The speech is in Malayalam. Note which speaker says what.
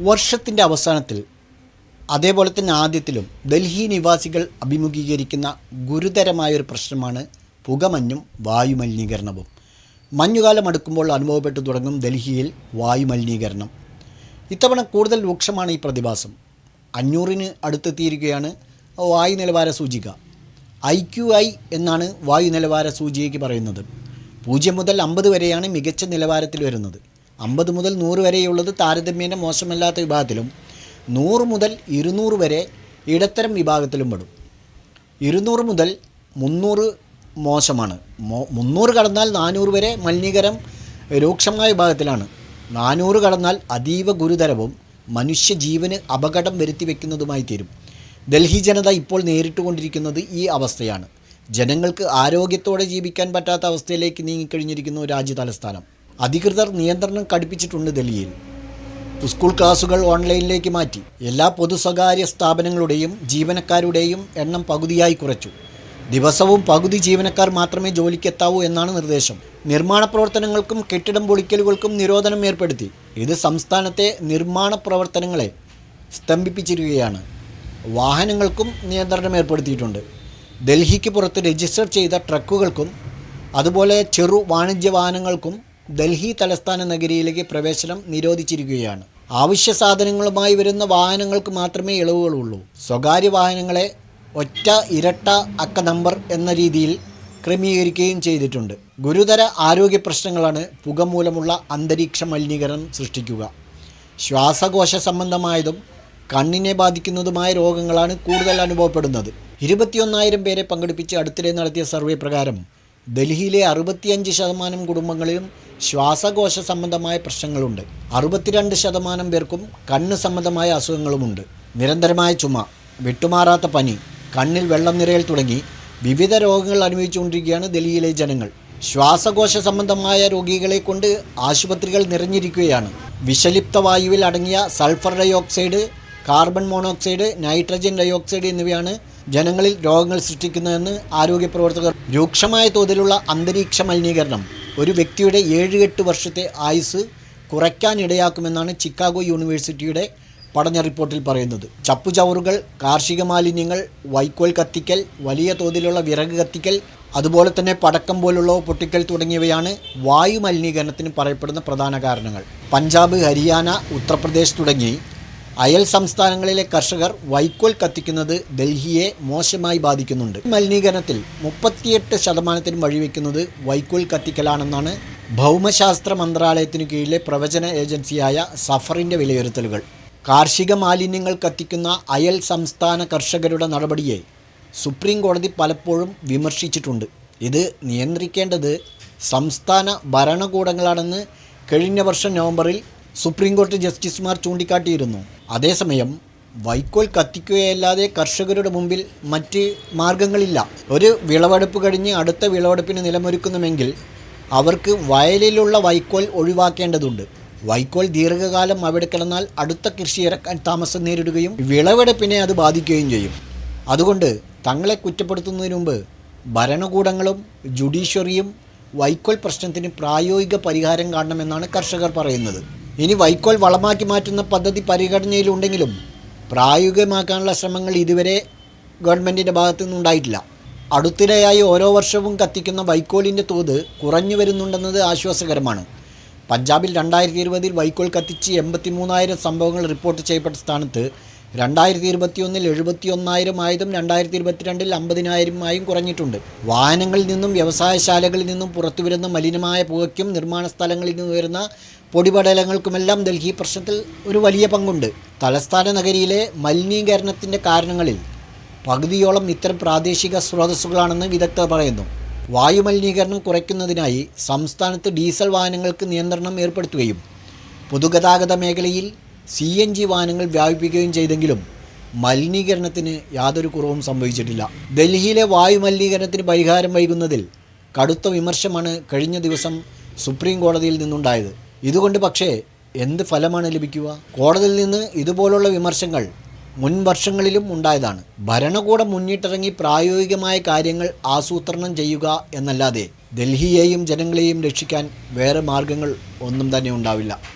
Speaker 1: വർഷത്തിന്റെ അവസാനത്തിൽ അതേപോലെ തന്നെ ആദ്യത്തിലും ഡൽഹി നിവാസികൾ അഭിമുഖീകരിക്കുന്ന ഗുരുതരമായൊരു പ്രശ്നമാണ് പുകമഞ്ഞും വായുമലിനീകരണവും. മഞ്ഞുകാലം അടുക്കുമ്പോൾ അനുഭവപ്പെട്ടു തുടങ്ങും ഡൽഹിയിൽ വായുമലിനീകരണം. ഇത്തവണ കൂടുതൽ രൂക്ഷമാണ് ഈ പ്രതിഭാസം. അഞ്ഞൂറിന് അടുത്തെത്തിയിരിക്കുകയാണ് വായു നിലവാര സൂചിക. ഐ ക്യു ഐ എന്നാണ് വായു നിലവാര സൂചികയ്ക്ക് പറയുന്നത്. പൂജ്യം മുതൽ അമ്പത് വരെയാണ് മികച്ച നിലവാരത്തിൽ വരുന്നത്. അമ്പത് മുതൽ നൂറ് വരെയുള്ളത് താരതമ്യേന മോശമല്ലാത്ത വിഭാഗത്തിലും നൂറ് മുതൽ ഇരുന്നൂറ് വരെ ഇടത്തരം വിഭാഗത്തിലും പെടും. ഇരുന്നൂറ് മുതൽ മുന്നൂറ് മോശമാണ്. മോ മുന്നൂറ് കടന്നാൽ നാനൂറ് വരെ മലിനീകരം രൂക്ഷമായ വിഭാഗത്തിലാണ്. നാനൂറ് കടന്നാൽ അതീവ ഗുരുതരവും മനുഷ്യജീവന് അപകടം വരുത്തി വയ്ക്കുന്നതുമായി തീരും. ഡൽഹി ജനത ഇപ്പോൾ നേരിട്ടുകൊണ്ടിരിക്കുന്നത് ഈ അവസ്ഥയാണ്. ജനങ്ങൾക്ക് ആരോഗ്യത്തോടെ ജീവിക്കാൻ പറ്റാത്ത അവസ്ഥയിലേക്ക് നീങ്ങിക്കഴിഞ്ഞിരിക്കുന്നു രാജ്യ തലസ്ഥാനം അധികൃതർ നിയന്ത്രണം കടുപ്പിച്ചിട്ടുണ്ട് ഡൽഹിയിൽ. സ്കൂൾ ക്ലാസുകൾ ഓൺലൈനിലേക്ക് മാറ്റി. എല്ലാ പൊതു സ്വകാര്യ സ്ഥാപനങ്ങളുടെയും ജീവനക്കാരുടെയും എണ്ണം പകുതിയായി കുറച്ചു. ദിവസവും പകുതി ജീവനക്കാർ മാത്രമേ ജോലിക്ക് എത്താവൂ എന്നാണ് നിർദ്ദേശം. നിർമ്മാണ പ്രവർത്തനങ്ങൾക്കും കെട്ടിടം പൊളിക്കലുകൾക്കും നിരോധനം ഏർപ്പെടുത്തി. ഇത് സംസ്ഥാനത്തെ നിർമ്മാണ പ്രവർത്തനങ്ങളെ സ്തംഭിപ്പിച്ചിരിക്കുകയാണ്. വാഹനങ്ങൾക്കും നിയന്ത്രണം ഏർപ്പെടുത്തിയിട്ടുണ്ട്. ഡൽഹിക്ക് പുറത്ത് രജിസ്റ്റർ ചെയ്ത ട്രക്കുകൾക്കും അതുപോലെ ചെറു വാണിജ്യ വാഹനങ്ങൾക്കും ഡൽഹി തലസ്ഥാന നഗരിയിലേക്ക് പ്രവേശനം നിരോധിച്ചിരിക്കുകയാണ്. ആവശ്യ സാധനങ്ങളുമായി വരുന്ന വാഹനങ്ങൾക്ക് മാത്രമേ ഇളവുകളുള്ളൂ. സ്വകാര്യ വാഹനങ്ങളെ ഒറ്റ ഇരട്ട അക്ക നമ്പർ എന്ന രീതിയിൽ ക്രമീകരിക്കുകയും ചെയ്തിട്ടുണ്ട്. ഗുരുതര ആരോഗ്യ പ്രശ്നങ്ങളാണ് പുക മൂലമുള്ള അന്തരീക്ഷ മലിനീകരണം സൃഷ്ടിക്കുക. ശ്വാസകോശ സംബന്ധമായതും കണ്ണിനെ ബാധിക്കുന്നതുമായ രോഗങ്ങളാണ് കൂടുതൽ അനുഭവപ്പെടുന്നത്. ഇരുപത്തിയൊന്നായിരം പേരെ പങ്കെടുപ്പിച്ച് അടുത്തിടെ നടത്തിയ സർവേ പ്രകാരം ഡൽഹിയിലെ അറുപത്തിയഞ്ച് ശതമാനം കുടുംബങ്ങളിലും ശ്വാസകോശ സംബന്ധമായ പ്രശ്നങ്ങളുണ്ട്. അറുപത്തിരണ്ട് ശതമാനം പേർക്കും കണ്ണ് സംബന്ധമായ അസുഖങ്ങളുമുണ്ട്. നിരന്തരമായ ചുമ വിട്ടുമാറാത്ത പനി കണ്ണിൽ വെള്ളം നിറയൽ തുടങ്ങി വിവിധ രോഗങ്ങൾ അനുഭവിച്ചുകൊണ്ടിരിക്കുകയാണ് ഡൽഹിയിലെ ജനങ്ങൾ. ശ്വാസകോശ സംബന്ധമായ രോഗികളെ കൊണ്ട് ആശുപത്രികൾ നിറഞ്ഞിരിക്കുകയാണ്. വിഷലിപ്ത വായുവിൽ അടങ്ങിയ sulphur dioxide carbon monoxide nitrogen dioxide എന്നിവയാണ് ജനങ്ങളിൽ രോഗങ്ങൾ സൃഷ്ടിക്കുന്നതെന്ന് ആരോഗ്യ പ്രവർത്തകർ രൂക്ഷമായ തോതിലുള്ള അന്തരീക്ഷ മലിനീകരണം ഒരു വ്യക്തിയുടെ ഏഴ് എട്ട് വർഷത്തെ ആയുസ് കുറയ്ക്കാനിടയാക്കുമെന്നാണ് ചിക്കാഗോ യൂണിവേഴ്സിറ്റിയുടെ പഠന റിപ്പോർട്ടിൽ പറയുന്നത്. ചപ്പുചവറുകൾ കാർഷിക മാലിന്യങ്ങൾ വൈക്കോൽ കത്തിക്കൽ വലിയ തോതിലുള്ള വിറക് കത്തിക്കൽ അതുപോലെ തന്നെ പടക്കം പോലുള്ള പൊട്ടിക്കൽ തുടങ്ങിയവയാണ് വായു മലിനീകരണത്തിന് പറയപ്പെടുന്ന പ്രധാന കാരണങ്ങൾ. പഞ്ചാബ് ഹരിയാന ഉത്തർപ്രദേശ് തുടങ്ങി അയൽ സംസ്ഥാനങ്ങളിലെ കർഷകർ വൈക്കോൽ കത്തിക്കുന്നത് ഡൽഹിയെ മോശമായി ബാധിക്കുന്നുണ്ട്. മലിനീകരണത്തിൽ മുപ്പത്തിയെട്ട് ശതമാനത്തിനും വഴിവെക്കുന്നത് വൈക്കോൽ കത്തിക്കലാണെന്നാണ് ഭൗമശാസ്ത്ര മന്ത്രാലയത്തിന് കീഴിലെ പ്രവചന ഏജൻസിയായ സഫറിന്റെ വിലയിരുത്തലുകൾ. കാർഷിക മാലിന്യങ്ങൾ കത്തിക്കുന്ന അയൽ സംസ്ഥാന കർഷകരുടെ നടപടിയെ സുപ്രീം കോടതി പലപ്പോഴും വിമർശിച്ചിട്ടുണ്ട്. ഇത് നിയന്ത്രിക്കേണ്ടത് സംസ്ഥാന ഭരണകൂടങ്ങളാണെന്ന് കഴിഞ്ഞ വർഷം നവംബറിൽ സുപ്രീം കോടതി ജസ്റ്റിസുമാർ ചൂണ്ടിക്കാട്ടിയിരുന്നു. അതേസമയം വൈക്കോൽ കത്തിക്കുകയല്ലാതെ കർഷകരുടെ മുമ്പിൽ മറ്റ് മാർഗങ്ങളില്ല ഒരു വിളവെടുപ്പ് കഴിഞ്ഞ് അടുത്ത വിളവെടുപ്പിന് നിലമൊരുക്കുന്നുമെങ്കിൽ അവർക്ക് വയലിലുള്ള വൈക്കോൽ ഒഴിവാക്കേണ്ടതുണ്ട്. വൈക്കോൽ ദീർഘകാലം അവിടെ കിടന്നാൽ അടുത്ത കൃഷി ഇറക്കാൻ താമസം നേരിടുകയും വിളവെടുപ്പിനെ അത് ബാധിക്കുകയും ചെയ്യും. അതുകൊണ്ട് തങ്ങളെ കുറ്റപ്പെടുത്തുന്നതിന് മുമ്പ് ഭരണകൂടങ്ങളും ജുഡീഷ്യറിയും വൈക്കോൽ പ്രശ്നത്തിന് പ്രായോഗിക പരിഹാരം കാണണമെന്നാണ് കർഷകർ പറയുന്നത്. ഇനി വൈക്കോൽ വളമാക്കി മാറ്റുന്ന പദ്ധതി പരിഗണനയിലുണ്ടെങ്കിലും പ്രായോഗികമാക്കാനുള്ള ശ്രമങ്ങൾ ഇതുവരെ ഗവൺമെന്റിന്റെ ഭാഗത്തു നിന്നുണ്ടായിട്ടില്ല അടുത്തിടെയായി ഓരോ വർഷവും കത്തിക്കുന്ന വൈക്കോലിന്റെ തോത് കുറഞ്ഞു വരുന്നുണ്ടെന്നത് ആശ്വാസകരമാണ്. പഞ്ചാബിൽ രണ്ടായിരത്തി ഇരുപതിൽ വൈക്കോൽ കത്തിച്ച് എൺപത്തി മൂന്നായിരം സംഭവങ്ങൾ റിപ്പോർട്ട് ചെയ്യപ്പെട്ട സ്ഥാനത്ത് രണ്ടായിരത്തി ഇരുപത്തിയൊന്നിൽ എഴുപത്തി ഒന്നായിരം ആയതും രണ്ടായിരത്തി ഇരുപത്തിരണ്ടിൽ അമ്പതിനായിരമായും കുറഞ്ഞിട്ടുണ്ട്. വാഹനങ്ങളിൽ നിന്നും വ്യവസായശാലകളിൽ നിന്നും പുറത്തുവരുന്ന മലിനമായ പുകയ്ക്കും നിർമ്മാണ സ്ഥലങ്ങളിൽ നിന്ന് വരുന്ന പൊടിപടലങ്ങൾക്കുമെല്ലാം ഡൽഹി പ്രശ്നത്തിൽ ഒരു വലിയ പങ്കുണ്ട്. തലസ്ഥാന നഗരിയിലെ മലിനീകരണത്തിന്റെ കാരണങ്ങളിൽ പകുതിയോളം ഇത്തരം പ്രാദേശിക സ്രോതസ്സുകളാണെന്ന് വിദഗ്ധർ പറയുന്നു. വായുമലിനീകരണം കുറയ്ക്കുന്നതിനായി സംസ്ഥാനത്ത് ഡീസൽ വാഹനങ്ങൾക്ക് നിയന്ത്രണം ഏർപ്പെടുത്തുകയും പൊതുഗതാഗത മേഖലയിൽ സി എൻ ജി വാഹനങ്ങൾ വ്യാപിപ്പിക്കുകയും ചെയ്തെങ്കിലും മലിനീകരണത്തിന് യാതൊരു കുറവും സംഭവിച്ചിട്ടില്ല. ഡൽഹിയിലെ വായു മലിനീകരണത്തിന് പരിഹാരം വൈകുന്നതിൽ കടുത്ത വിമർശമാണ് കഴിഞ്ഞ ദിവസം സുപ്രീം കോടതിയിൽ നിന്നുണ്ടായത്. ഇതുകൊണ്ട് പക്ഷേ എന്ത് ഫലമാണ് ലഭിക്കുക? കോടതിയിൽ നിന്ന് ഇതുപോലുള്ള വിമർശങ്ങൾ മുൻ വർഷങ്ങളിലും ഉണ്ടായതാണ്. ഭരണകൂടം മുന്നിട്ടിറങ്ങി പ്രായോഗികമായ കാര്യങ്ങൾ ആസൂത്രണം ചെയ്യുക എന്നല്ലാതെ ഡൽഹിയെയും ജനങ്ങളെയും രക്ഷിക്കാൻ വേറെ മാർഗങ്ങൾ ഒന്നും തന്നെ ഉണ്ടാവില്ല.